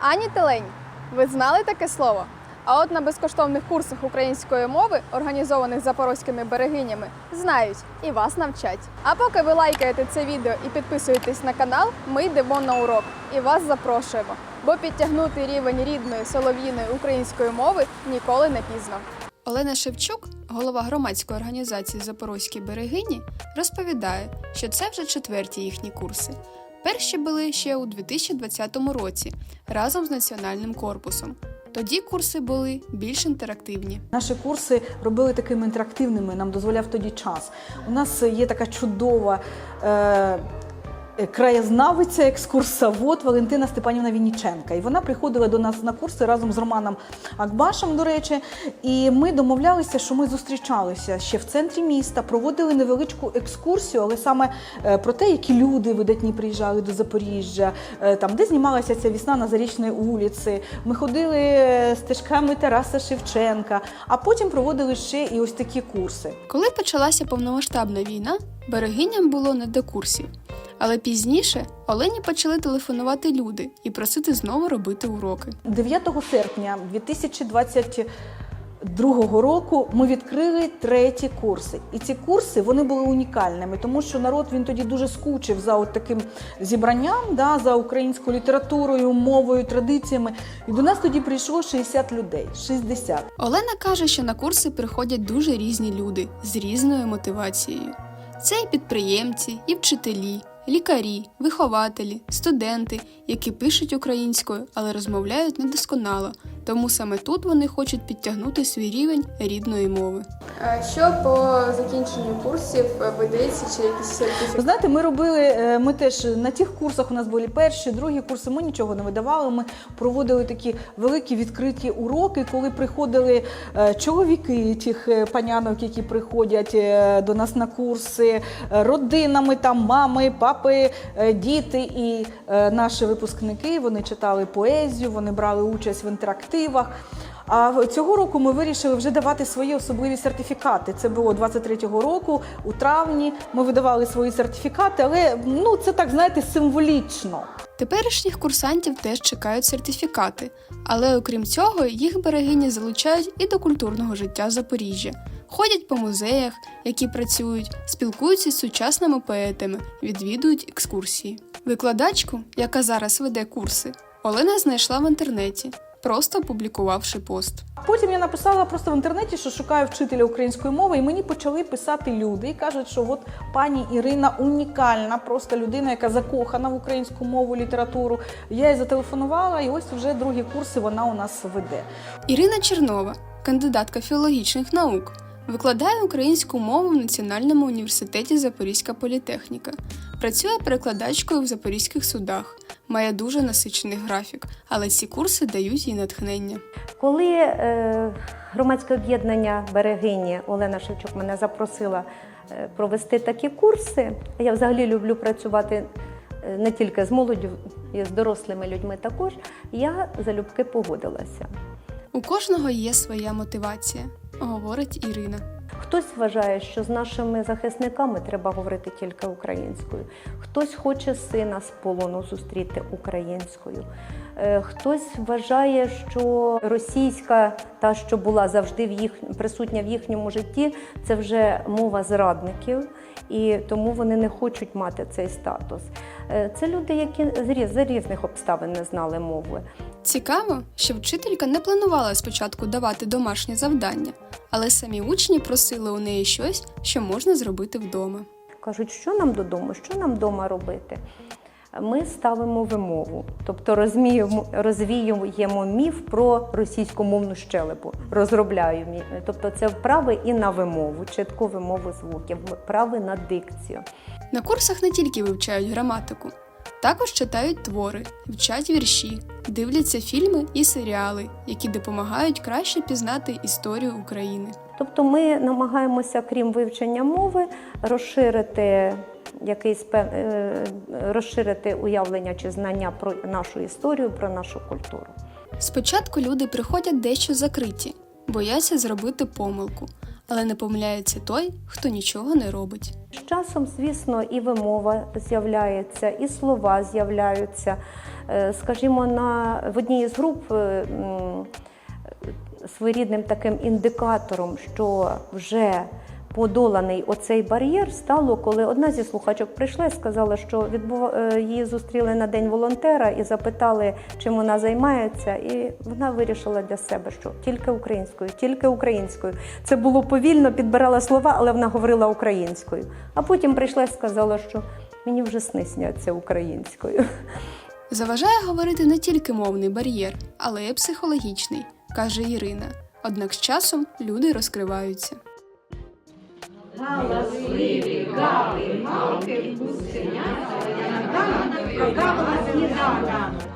Ані Телень. Ви знали таке слово? А от на безкоштовних курсах української мови, організованих запорозькими берегинями, знають і вас навчать. А поки ви лайкаєте це відео і підписуєтесь на канал, ми йдемо на урок і вас запрошуємо. Бо підтягнути рівень рідної солов'їної української мови ніколи не пізно. Олена Шевчук, голова громадської організації Запорозькі берегині, розповідає, що це вже четверті їхні курси. Перші були ще у 2020 році разом з національним корпусом. Тоді курси були більш інтерактивні. Наші курси робили такими інтерактивними, нам дозволяв тоді час. У нас є така чудова е, краєзнавиця, екскурсовод Валентина Степанівна Вінніченка. І вона приходила до нас на курси разом з Романом Акбашем, до речі. І ми домовлялися, що ми зустрічалися ще в центрі міста, проводили невеличку екскурсію, але саме е, про те, які люди видатні приїжджали до Запоріжжя, е, там, де знімалася ця весна на Зарічній вулиці. Ми ходили е, стежками Тараса Шевченка, а потім проводили ще і ось такі курси. Коли почалася повномасштабна війна, берегиням було не до курсів. Але пізніше Олені почали телефонувати люди і просити знову робити уроки. 9 серпня 2022 року ми відкрили треті курси. І ці курси вони були унікальними, тому що народ він тоді дуже скучив за от таким зібранням, да, за українською літературою, мовою, традиціями. І до нас тоді прийшло 60 людей. 60. Олена каже, що на курси приходять дуже різні люди з різною мотивацією. Це і підприємці, і вчителі, лікарі, вихователі, студенти, які пишуть українською, але розмовляють недосконало. Тому саме тут вони хочуть підтягнути свій рівень рідної мови. Що по закінченню курсів видається чи якісь сертифікати? знаєте, ми робили, е, ми теж на тих курсах у нас були перші, другі курси. Ми нічого не видавали. Ми проводили такі великі відкриті уроки, коли приходили е, чоловіки тих е, панянок, які приходять е, до нас на курси, е, родинами, там мами, папи, е, діти і е, наші випускники. Вони читали поезію, вони брали участь в інтерактивах. А цього року ми вирішили вже давати свої особливі сертифікати. Це було 23-го року, у травні. Ми видавали свої сертифікати, але ну це так знаєте символічно. Теперішніх курсантів теж чекають сертифікати, але окрім цього, їх берегині залучають і до культурного життя Запоріжжя. Ходять по музеях, які працюють, спілкуються з сучасними поетами, відвідують екскурсії. Викладачку, яка зараз веде курси, Олена знайшла в інтернеті, просто опублікувавши пост. Потім я написала просто в інтернеті, що шукаю вчителя української мови, і мені почали писати люди і кажуть, що от пані Ірина унікальна, просто людина, яка закохана в українську мову, літературу. Я їй зателефонувала, і ось вже другі курси вона у нас веде. Ірина Чернова, кандидатка філологічних наук, викладає українську мову в Національному університеті Запорізька політехніка. Працює перекладачкою в запорізьких судах. Має дуже насичений графік, але ці курси дають їй натхнення. Коли е, громадське об'єднання берегині Олена Шевчук мене запросила е, провести такі курси, я взагалі люблю працювати е, не тільки з молоддю, і з дорослими людьми також, я залюбки погодилася. У кожного є своя мотивація, говорить Ірина. Хтось вважає, що з нашими захисниками треба говорити тільки українською. Хтось хоче сина з полону зустріти українською. Е, Хтось вважає, що російська, та що була завжди в їх присутня в їхньому житті, це вже мова зрадників, і тому вони не хочуть мати цей статус. Е, Це люди, які за різних обставин не знали мови. Цікаво, що вчителька не планувала спочатку давати домашнє завдання, але самі учні просили у неї щось, що можна зробити вдома. Кажуть, що нам додому, що нам вдома робити. Ми ставимо вимову, тобто розміємо, розвіюємо міф про російськомовну щелепу, розробляємо. міф. Тобто це вправи і на вимову, чітку вимову звуків, вправи на дикцію. На курсах не тільки вивчають граматику, також читають твори, вчать вірші, дивляться фільми і серіали, які допомагають краще пізнати історію України. Тобто ми намагаємося, крім вивчення мови, розширити якийсь е, розширити уявлення чи знання про нашу історію, про нашу культуру. Спочатку люди приходять дещо закриті, бояться зробити помилку, Але не помиляється той, хто нічого не робить. З часом, звісно, і вимова з'являється, і слова з'являються. Е, Скажімо, на, в одній із груп е, своєрідним таким індикатором, що вже подоланий оцей бар'єр, стало, коли одна зі слухачок прийшла і сказала, що відбув... е, її зустріли на день волонтера і запитали, чим вона займається. І вона вирішила для себе, що тільки українською, тільки українською. Це було повільно, підбирала слова, але вона говорила українською. А потім прийшла і сказала, що мені вже сни сняться українською. Заважає говорити не тільки мовний бар'єр, але й психологічний, каже Ірина. Однак з часом люди розкриваються. Прогавила сніданок.